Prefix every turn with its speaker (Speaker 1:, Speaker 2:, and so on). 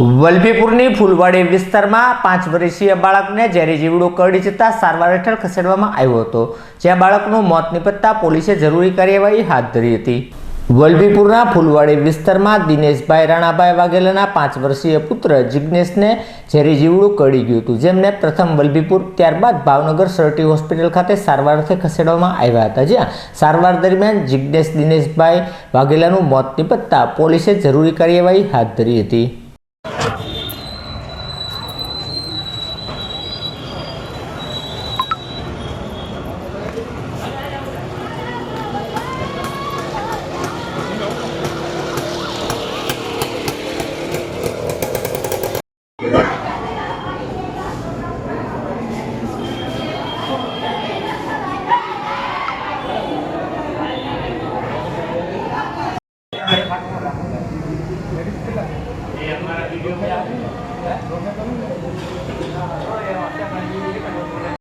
Speaker 1: વલભીપુરની ફૂલવાડી વિસ્તારમાં પાંચ વર્ષીય બાળકને ઝેરી જીવડું કરડી જતા સારવાર હેઠળ ખસેડવામાં આવ્યો હતો, જ્યાં બાળકનું મોત નિપજતા પોલીસે જરૂરી કાર્યવાહી હાથ ધરી હતી. વલભીપુરના ફૂલવાડી વિસ્તારમાં દિનેશભાઈ રાણાભાઈ વાઘેલાના પાંચ વર્ષીય પુત્ર જિજ્ઞેશને ઝેરી જીવડું કરડી ગયું હતું, જેમને પ્રથમ વલભીપુર, ત્યારબાદ ભાવનગર સરટી હોસ્પિટલ ખાતે સારવાર અર્થે ખસેડવામાં આવ્યા હતા, જ્યાં સારવાર દરમિયાન જિજ્ઞેશ દિનેશભાઈ વાઘેલાનું મોત નિપજતા પોલીસે જરૂરી કાર્યવાહી હાથ ધરી હતી. video mới